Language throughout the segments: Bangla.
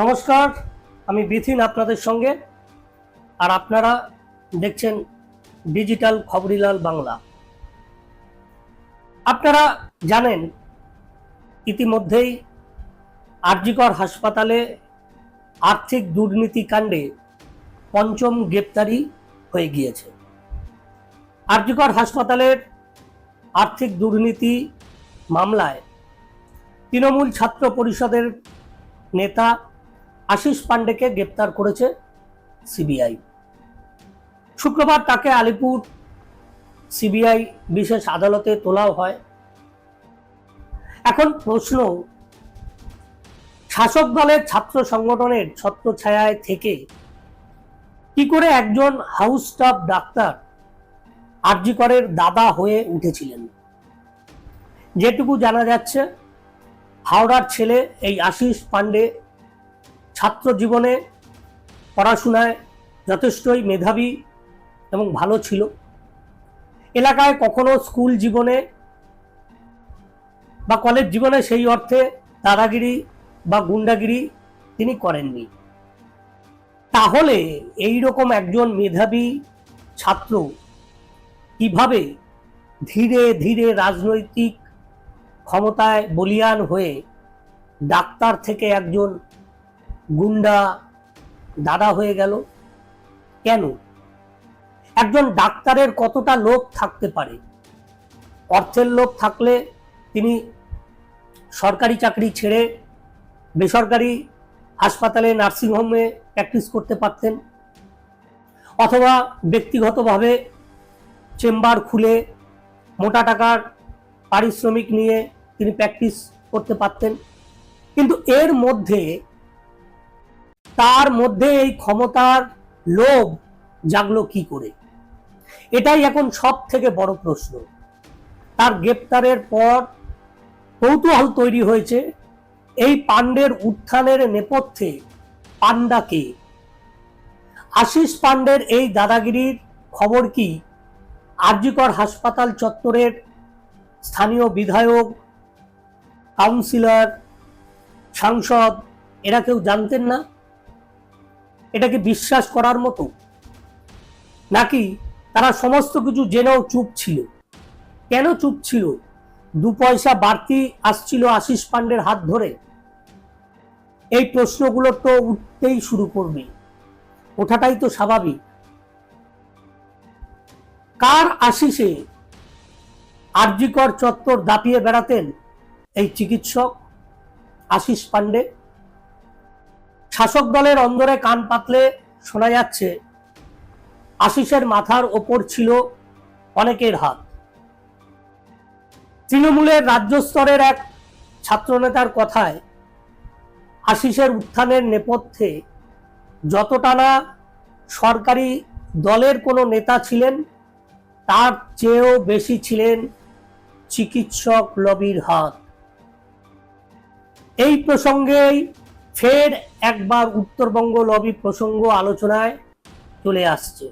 নমস্কার, আমি বিথিন আপনাদের সঙ্গে। আর আপনারা দেখছেন ডিজিটাল খবরিলাল বাংলা। আপনারা জানেন, ইতিমধ্যেই আরজিকর হাসপাতালে আর্থিক দুর্নীতি কাণ্ডে পঞ্চম গ্রেপ্তারি হয়ে গিয়েছে। আরজিকর হাসপাতালের আর্থিক দুর্নীতি মামলায় তৃণমূল ছাত্র পরিষদের নেতা আশিস পান্ডেকে গ্রেপ্তার করেছে সিবিআই। শুক্রবার তাকে আলিপুর সিবিআই বিশেষ আদালতে তোলাও হয়। এখন প্রশ্ন, শাসক দলের ছাত্র সংগঠনের ছত্রছায়ায় থেকে কি করে একজন হাউস স্টাফ ডাক্তার আরজিকরের দাদা হয়ে উঠেছিলেন? যেটুকু জানা যাচ্ছে, হাওড়ার ছেলে এই আশিস পান্ডে ছাত্র জীবনে পড়াশোনায় যথেষ্টই মেধাবী এবং ভালো ছিল। এলাকায় কখনো স্কুল জীবনে বা কলেজ জীবনে সেই অর্থে দাদাগিরি বা গুন্ডাগিরি তিনি করেননি। তাহলে এই রকম একজন মেধাবী ছাত্র কীভাবে ধীরে ধীরে রাজনৈতিক ক্ষমতায় বলিয়ান হয়ে ডাক্তার থেকে একজন গুন্ডা দাদা হয়ে গেল। কেন? একজন ডাক্তারের কতটা লোভ থাকতে পারে? অর্থের লোভ থাকলে তিনি সরকারি চাকরি ছেড়ে বেসরকারি হাসপাতালে নার্সিংহোমে প্র্যাকটিস করতে পারতেন অথবা ব্যক্তিগতভাবে চেম্বার খুলে মোটা টাকার পারিশ্রমিক নিয়ে তিনি প্র্যাকটিস করতে পারতেন। কিন্তু এর মধ্যে তার মধ্যে এই ক্ষমতার লোভ জাগলো কি করে? এটাই এখন সব থেকে বড় প্রশ্ন। তার গ্রেপ্তারের পর কৌতূহল তৈরি হয়েছে এই পাণ্ডের উত্থানের নেপথ্যে পান্ডাকে আশিস পাণ্ডের এই দাদাগিরির খবর কি? আরজিকর হাসপাতাল চত্বরের স্থানীয় বিধায়ক, কাউন্সিলর, সাংসদ, এরা কেউ জানতেন না? এটাকে বিশ্বাস করার মতো? নাকি তারা সমস্ত কিছু জেনেও চুপ ছিল? কেন চুপ ছিল? দু পয়সা বাড়তি আসছিল আশিস পাণ্ডের হাত ধরে। এই প্রশ্নগুলো তো উঠতেই শুরু করবে। ওঠাটাই তো স্বাভাবিক। কার আশিসে আরজিকর চত্বর দাপিয়ে বেড়াতেন এই চিকিৎসক আশিস পাণ্ডে? শাসক দলের অন্দরে কান পাতলে শোনা যাচ্ছে, আশিসের মাথার ওপর ছিল অনেকের হাত। তৃণমূলের রাজ্য স্তরের এক ছাত্রনেতার কথায়, আশিসের উত্থানের নেপথ্যে যতটা না সরকারি দলের কোনো নেতা ছিলেন, তার চেয়েও বেশি ছিলেন চিকিৎসক লবির হাত। এই প্রসঙ্গেই ফের একবার উত্তরবঙ্গ লবি প্রসঙ্গ আলোচনায় চলে আসছে।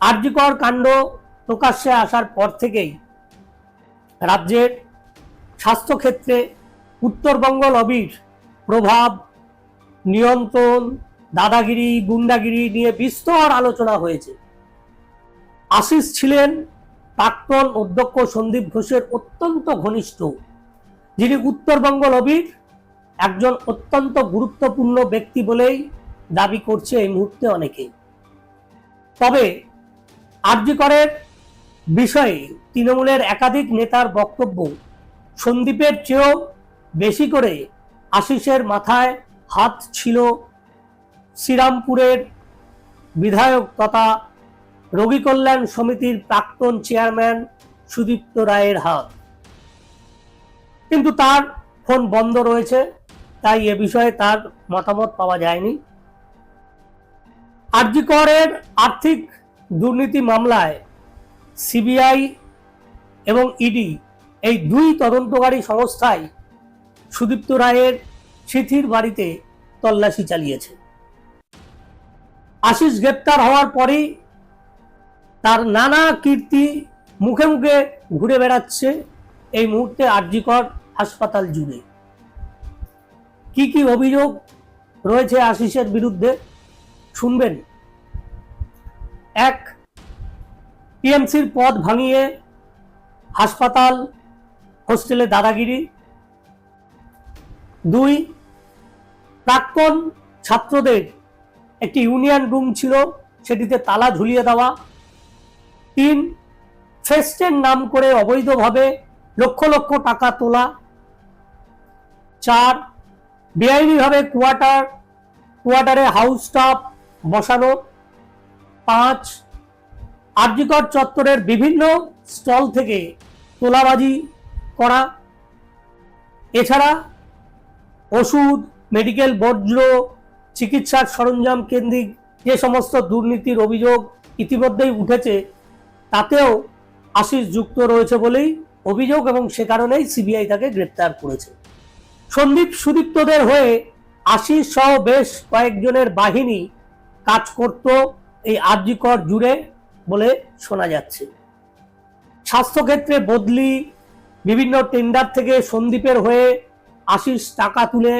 আর্যিকর কাণ্ড প্রকাশ্যে আসার পর থেকেই রাজ্যের স্বাস্থ্যক্ষেত্রে উত্তরবঙ্গ লবির প্রভাব নিয়ন্ত্রণ, দাদাগিরি, গুন্ডাগিরি নিয়ে বিস্তর আলোচনা হয়েছে। আশিস ছিলেন প্রাক্তন অধ্যক্ষ সন্দীপ ঘোষের অত্যন্ত ঘনিষ্ঠ, যিনি উত্তরবঙ্গ লবির একজন অত্যন্ত গুরুত্বপূর্ণ ব্যক্তি বলেই দাবি করছে এই মুহূর্তে অনেকে তবে আরজিকরের বিষয়ে তৃণমূলের একাধিক নেতার বক্তব্য সন্দীপের চেয়েও বেশি করে আশিসের মাথায় হাত ছিল শ্রীরামপুরের বিধায়ক তথা রোগী কল্যাণ সমিতির প্রাক্তন চেয়ারম্যান সুদীপ্ত রায়ের হাত। কিন্তু তার ফোন বন্ধ রয়েছে। তাই এ বিষয়ে তার মতামত পাওয়া যায়নি। আরজিকরের আর্থিক দুর্নীতি মামলায় সিবিআই এবং ইডি এই দুই তদন্তকারী সংস্থাই সুদীপ্ত রায়ের সিথির বাড়িতে তল্লাশি চালিয়েছে। আশিস গ্রেপ্তার হওয়ার পরেই তার নানা কীর্তি মুখে মুখে ঘুরে বেড়াচ্ছে। এই মুহূর্তে আরজিকর হাসপাতাল জুড়ে। কি কি অভিযোগ রয়েছে আশিসের বিরুদ্ধে? শুনবেন। এক টিএমসির পদ ভাঙিয়ে হাসপাতাল, হোস্টেলে দাদাগিরি। দুই, প্রাক্তন ছাত্রদের একটি ইউনিয়ন রুম ছিল, সেটিতে তালা ঝুলিয়ে দেওয়া। তিন ফেস্টের নাম করে অবৈধভাবে লক্ষ লক্ষ টাকা তোলা। চার বেআইনিভাবে কোয়ার্টার, কোয়ার্টারে হাউস স্টাফ বসানো, পাঁচ আরজিকর চত্বরের বিভিন্ন স্টল থেকে তোলাবাজি করা। এছাড়া ওষুধ, মেডিকেল, বর্জ্য, চিকিৎসার সরঞ্জাম কেন্দ্রিক যে সমস্ত দুর্নীতির অভিযোগ ইতিমধ্যেই উঠেছে, তাতেও আশিস যুক্ত রয়েছে বলেই অভিযোগ এবং সে কারণেই সিবিআই তাকে গ্রেপ্তার করেছে। সন্দীপ সুদীপ্তদের হয়ে আশিস সহ বেশ কয়েকজনের বাহিনী কাজ করত এই আর্যিকর জুড়ে বলে শোনা যাচ্ছে। স্বাস্থ্যক্ষেত্রে বদলি, বিভিন্ন টেন্ডার থেকে সন্দীপের হয়ে আশিস টাকা তুলে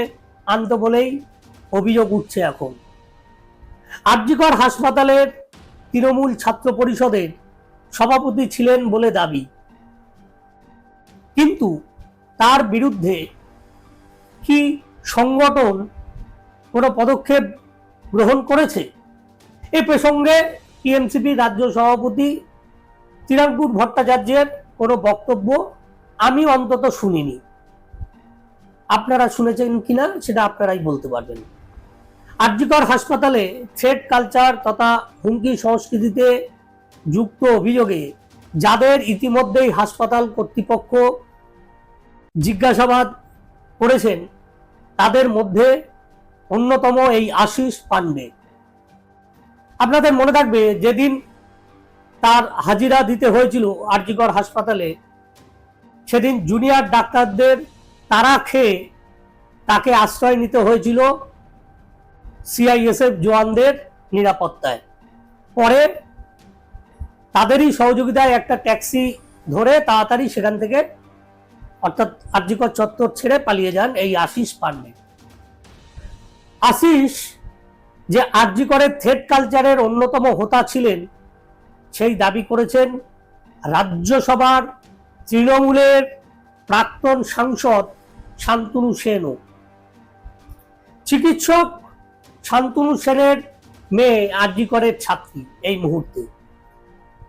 আনত বলেই অভিযোগ উঠছে এখন। আর্যিকর হাসপাতালের তৃণমূল ছাত্র পরিষদের সভাপতি ছিলেন বলে দাবি। কিন্তু তার বিরুদ্ধে কি সংগঠন কোনো পদক্ষেপ গ্রহণ করেছে? এ প্রসঙ্গে টিএমসিপি রাজ্য সভাপতি চিরাঙ্কুর ভট্টাচার্যের কোনো বক্তব্য আমি অন্তত শুনিনি। আপনারা শুনেছেন কিনা সেটা আপনারাই বলতে পারবেন। আরজিকর হাসপাতালে থ্রেড কালচার তথা হুমকি সংস্কৃতিতে যুক্ত অভিযোগে যাদের ইতিমধ্যেই হাসপাতাল কর্তৃপক্ষ জিজ্ঞাসাবাদ করেছেন তাদের মধ্যে অন্যতম এই আশিস পান্ডে আপনাদের মনে থাকবে, যেদিন তার হাজিরা দিতে হয়েছিল আরজিকর হাসপাতালে, সেদিন জুনিয়র ডাক্তারদের তারা খেয়ে তাকে আশ্রয় নিতে হয়েছিল সিআইএসএফ জওয়ানদের নিরাপত্তায়। পরে তাদেরই সহযোগিতায় একটা ট্যাক্সি ধরে তাড়াতাড়ি সেখান থেকে অর্থাৎ আর্যিকর চত্বর ছেড়ে পালিয়ে যান এই আশিস পান্ডে আশিস যে আর্যিকরের থ্রেড কালচারের অন্যতম হোতা ছিলেন, সেই দাবি করেছেন রাজ্যসভার তৃণমূলের প্রাক্তন সাংসদ শান্তনু সেনও। চিকিৎসক শান্তনু সেনের মেয়ে আরজিকরের ছাত্রী এই মুহূর্তে।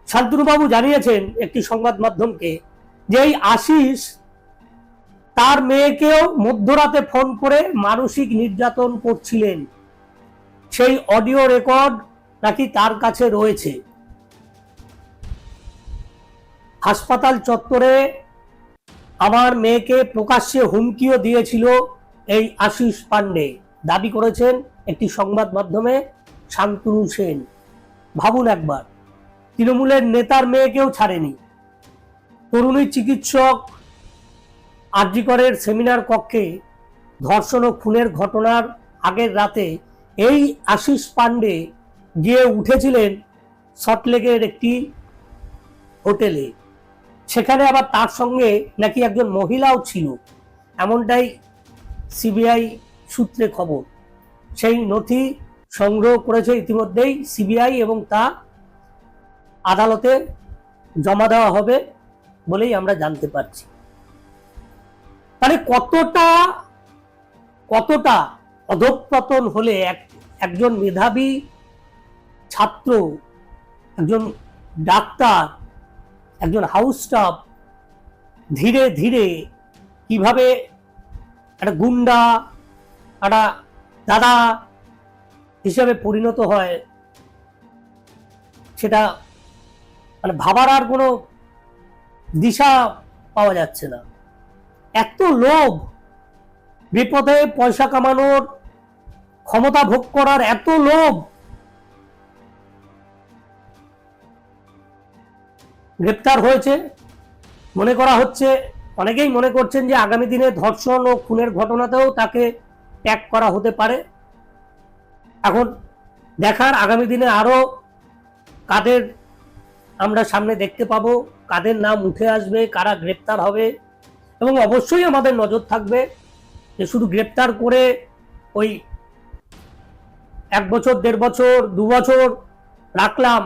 শান্তনুবাবু জানিয়েছেন একটি সংবাদ মাধ্যমকে যে এই আশিস তার মেয়েকেও মধ্যরাতে ফোন করে মানসিক নির্যাতন করছিলেন। সেই অডিও রেকর্ড নাকি তার কাছে রয়েছে। হাসপাতাল চত্বরে আমার মেয়েকে প্রকাশ্যে হুমকিও দিয়েছিল এই আশিস পান্ডে। দাবি করেছেন একটি সংবাদ মাধ্যমে শান্তনু সেন। ভাবুন একবার, তৃণমূলের নেতার মেয়েকেও ছাড়েনি। তরুণী চিকিৎসক আরজিকরের সেমিনার কক্ষে ধর্ষণ ও খুনের ঘটনার আগের রাতে এই আশিস পান্ডে গিয়ে উঠেছিলেন সল্টলেকের একটি হোটেলে। সেখানে আবার তার সঙ্গে নাকি একজন মহিলাও ছিল। এমনটাই সিবিআই সূত্রে খবর। সেই নথি সংগ্রহ করেছে ইতিমধ্যেই সিবিআই এবং তা আদালতে জমা দেওয়া হবে বলেই আমরা জানতে পারছি। মানে কতটা কতটা অধঃপতন হলে এক, একজন মেধাবী ছাত্র, একজন ডাক্তার, একজন হাউস স্টাফ ধীরে ধীরে কীভাবে একটা গুন্ডা, একটা দাদা হিসাবে পরিণত হয়, সেটা মানে ভাবার আর কোনো দিশা পাওয়া যাচ্ছে না। এত লোভ, বিপদে পয়সা কামানোর ক্ষমতা ভোগ করার এত লোভ। গ্রেপ্তার হয়েছে। মনে করা হচ্ছে, অনেকেই মনে করছেন যে আগামী দিনে ধর্ষণ ও খুনের ঘটনাতেও তাকে ট্যাগ করা হতে পারে। এখন দেখার আগামী দিনে আরও কাদের আমরা সামনে দেখতে পাবো, কাদের নাম উঠে আসবে, কারা গ্রেপ্তার হবে এবং অবশ্যই আমাদের নজর থাকবে যে শুধু গ্রেপ্তার করে ওই এক বছর, দেড় বছর, দু বছর রাখলাম।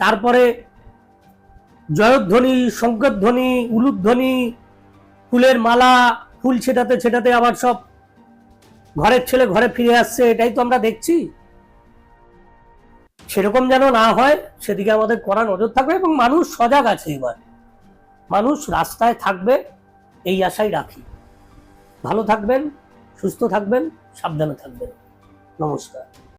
তারপরে জয়ধ্বনি, শঙ্করধ্বনি, উলুধ্বনি, ফুলের মালা, ফুল ছেটাতে ছেটাতে আবার সব ঘরের ছেলে ঘরে ফিরে আসছে, এটাই তো আমরা দেখছি। সেরকম যেন না হয়, সেদিকে আমাদের কড়া নজর থাকবে এবং মানুষ সজাগ আছে এবার। মানুষ রাস্তায় থাকবে এই আশাই রাখি। ভালো থাকবেন সুস্থ থাকবেন সাবধানে থাকবেন। নমস্কার।